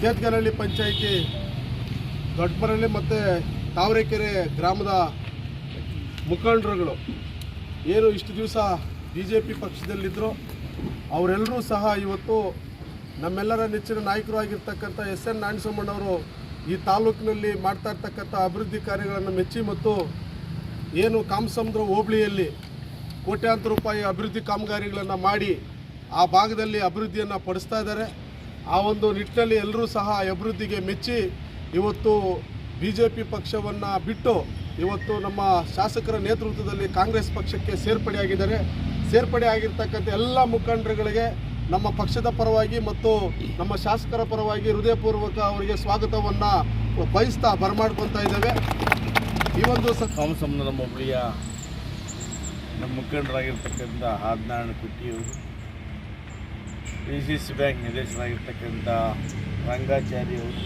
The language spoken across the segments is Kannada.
ಕೇತ್ಗನಹಳ್ಳಿ ಪಂಚಾಯಿತಿ ದೊಡ್ಡಮರಳ್ಳಿ ಮತ್ತು ತಾವರೆಕೆರೆ ಗ್ರಾಮದ ಮುಖಂಡರುಗಳು. ಏನು ಇಷ್ಟು ದಿವಸ ಬಿ ಜೆ ಪಿ ಪಕ್ಷದಲ್ಲಿದ್ದರು ಅವರೆಲ್ಲರೂ ಸಹ ಇವತ್ತು ನಮ್ಮೆಲ್ಲರ ನೆಚ್ಚಿನ ನಾಯಕರು ಆಗಿರ್ತಕ್ಕಂಥ ಎಸ್ ಎನ್ ನಾಣಸಮ್ಮಣ್ಣವರು ಈ ತಾಲೂಕಿನಲ್ಲಿ ಮಾಡ್ತಾ ಇರ್ತಕ್ಕಂಥ ಅಭಿವೃದ್ಧಿ ಕಾರ್ಯಗಳನ್ನು ಮೆಚ್ಚಿ ಮತ್ತು ಏನು ಕಾಮಸಮುದ್ರ ಹೋಬಳಿಯಲ್ಲಿ ಕೋಟ್ಯಾಂತರ ರೂಪಾಯಿ ಅಭಿವೃದ್ಧಿ ಕಾಮಗಾರಿಗಳನ್ನು ಮಾಡಿ ಆ ಭಾಗದಲ್ಲಿ ಅಭಿವೃದ್ಧಿಯನ್ನು ಪಡಿಸ್ತಾ ಇದ್ದಾರೆ. ಆ ಒಂದು ನಿಟ್ಟಿನಲ್ಲಿ ಎಲ್ಲರೂ ಸಹ ಅಭಿವೃದ್ಧಿಗೆ ಮೆಚ್ಚಿ ಇವತ್ತು ಬಿ ಜೆ ಪಿ ಪಕ್ಷವನ್ನು ಬಿಟ್ಟು ಇವತ್ತು ನಮ್ಮ ಶಾಸಕರ ನೇತೃತ್ವದಲ್ಲಿ ಕಾಂಗ್ರೆಸ್ ಪಕ್ಷಕ್ಕೆ ಸೇರ್ಪಡೆಯಾಗಿದ್ದಾರೆ. ಸೇರ್ಪಡೆ ಆಗಿರ್ತಕ್ಕಂಥ ಎಲ್ಲ ಮುಖಂಡರುಗಳಿಗೆ ನಮ್ಮ ಪಕ್ಷದ ಪರವಾಗಿ ಮತ್ತು ನಮ್ಮ ಶಾಸಕರ ಪರವಾಗಿ ಹೃದಯಪೂರ್ವಕ ಅವರಿಗೆ ಸ್ವಾಗತವನ್ನು ಬಯಸ್ತಾ ಬರಮಾಡ್ಕೊತಾ ಇದ್ದೇವೆ. ಈ ಒಂದು ನಮ್ಮ ಹೋಬಳಿಯ ನಮ್ಮ ಮುಖಂಡರಾಗಿರ್ತಕ್ಕಂಥ ಹಾದ್ನಾರಾಯಣ ಕುಟ್ಟಿಯವರು ಡಿ ಸಿ ಸಿ ಬ್ಯಾಂಕ್ ನಿರ್ದೇಶಕರಾಗಿರ್ತಕ್ಕಂಥ ರಂಗಾಚಾರಿ ಅವರು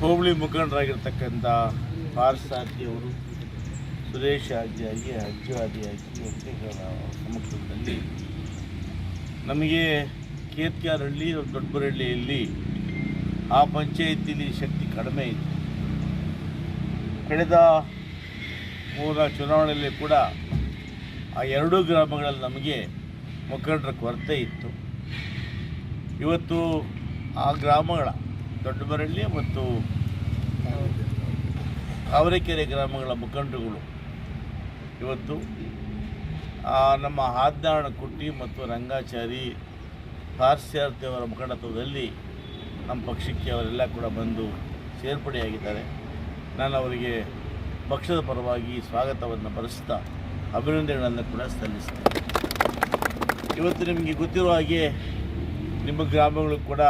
ಹೋಬಳಿ ಮುಖಂಡರಾಗಿರ್ತಕ್ಕಂಥ ಪಾರ್ಸಾರ್ಥಿಯವರು ಸುರೇಶ್ ಆದಿಯಾಗಿ ಅಜ್ಜು ಆದಿಯಾಗಿ ವೆಂಕಟೇಶ್ವರ ಸಮಕ್ಷಮದಲ್ಲಿ ನಮಗೆ ಕೇತ್ಕಾರಹಳ್ಳಿ ದೊಡ್ಡಬರಹಳ್ಳಿಯಲ್ಲಿ ಆ ಪಂಚಾಯಿತಿಲಿ ಶಕ್ತಿ ಕಡಿಮೆ ಇತ್ತು ಕಳೆದ ಮೂರ ಚುನಾವಣೆಯಲ್ಲಿ ಕೂಡ ಆ ಎರಡೂ ಗ್ರಾಮಗಳಲ್ಲಿ ನಮಗೆ ಮುಖಂಡರ ಕೊರತೆ ಇತ್ತು. ಇವತ್ತು ಆ ಗ್ರಾಮಗಳ, ದೊಡ್ಡಬರಳ್ಳಿ ಮತ್ತು ಅವರೆಕೆರೆ ಗ್ರಾಮಗಳ ಮುಖಂಡರುಗಳು ಇವತ್ತು ನಮ್ಮ ಹಾದ್ನಾರಾಯಣ ಕುಟ್ಟಿ ಮತ್ತು ರಂಗಾಚಾರಿ ಪಾರ್ಸ್ಯಾರ್ಥಿಯವರ ಮುಖಂಡತ್ವದಲ್ಲಿ ನಮ್ಮ ಪಕ್ಷಕ್ಕೆ ಅವರೆಲ್ಲ ಕೂಡ ಬಂದು ಸೇರ್ಪಡೆಯಾಗಿದ್ದಾರೆ. ನಾನು ಅವರಿಗೆ ಪಕ್ಷದ ಪರವಾಗಿ ಸ್ವಾಗತವನ್ನು ಬರೆಸ್ತಾ ಅಭಿನಂದನೆಗಳನ್ನು ಕೂಡ ಸಲ್ಲಿಸ್ತೇನೆ ಇವತ್ತು ನಿಮಗೆ ಗೊತ್ತಿರೋ ಹಾಗೆ ನಿಮ್ಮ ಗ್ರಾಮಗಳು ಕೂಡ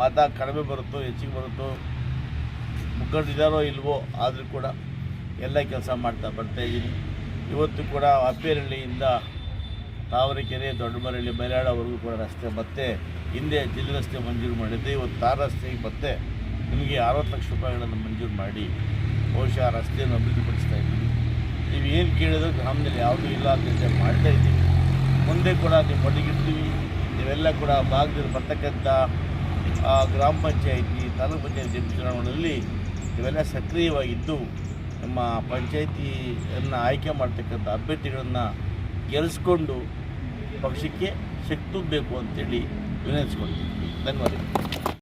ಮತ ಕಡಿಮೆ ಬರುತ್ತೋ, ಹೆಚ್ಚಿಗೆ ಬರುತ್ತೋ ಮುಖಂಡರಿದ್ದಾರೋ ಇಲ್ವೋ ಆದರೂ ಕೂಡ ಎಲ್ಲ ಕೆಲಸ ಮಾಡ್ತಾ ಬರ್ತಾ ಇದ್ದೀನಿ. ಇವತ್ತು ಕೂಡ ಅಪ್ಪೇರಳ್ಳಿಯಿಂದ ತಾವರೆಕೆರೆ, ದೊಡ್ಡಮರಳ್ಳಿ ಮೈಲಾಡವರೆಗೂ ಕೂಡ ರಸ್ತೆ ಮತ್ತೆ ಹಿಂದೆ ಜಿಲ್ಲೆ ರಸ್ತೆ ಮಂಜೂರು ಮಾಡಿದ್ದೆ. ಇವತ್ತು ತಾರ ರಸ್ತೆಗೆ ಮತ್ತೆ ನಿಮಗೆ ಅರವತ್ತು ಲಕ್ಷ ರೂಪಾಯಿಗಳನ್ನು ಮಂಜೂರು ಮಾಡಿ ಬಹುಶಃ ರಸ್ತೆಯನ್ನು ಅಭಿವೃದ್ಧಿಪಡಿಸ್ತಾ ಇದ್ದೀವಿ ನೀವು ಏನು ಕೇಳಿದ್ರು ಗ್ರಾಮದಲ್ಲಿ ಯಾವುದೂ ಇಲ್ಲ ಅಂತ ಮಾಡ್ತಾ ಇದ್ದೀವಿ ಮುಂದೆ ಕೂಡ ನೀವು ಒಟ್ಟಿಗಿರ್ತೀವಿ ನೀವೆಲ್ಲ ಕೂಡ ಭಾಗದಲ್ಲಿ ಬರ್ತಕ್ಕಂಥ ಗ್ರಾಮ ಪಂಚಾಯಿತಿ, ತಾಲೂಕು ಪಂಚಾಯಿತಿ ಚುನಾವಣೆಯಲ್ಲಿ ಇವೆಲ್ಲ ಸಕ್ರಿಯವಾಗಿದ್ದು ನಮ್ಮ ಪಂಚಾಯಿತಿಯನ್ನು ಆಯ್ಕೆ ಮಾಡ್ತಕ್ಕಂಥ ಅಭ್ಯರ್ಥಿಗಳನ್ನು ಗೆಲ್ಲಿಸ್ಕೊಂಡು ಪಕ್ಷಕ್ಕೆ ಶಕ್ತಿ ಬೇಕು ಅಂತೇಳಿ ವಿನಂತಿಸ್ಕೊಳ್ತೀವಿ ಧನ್ಯವಾದಗಳು.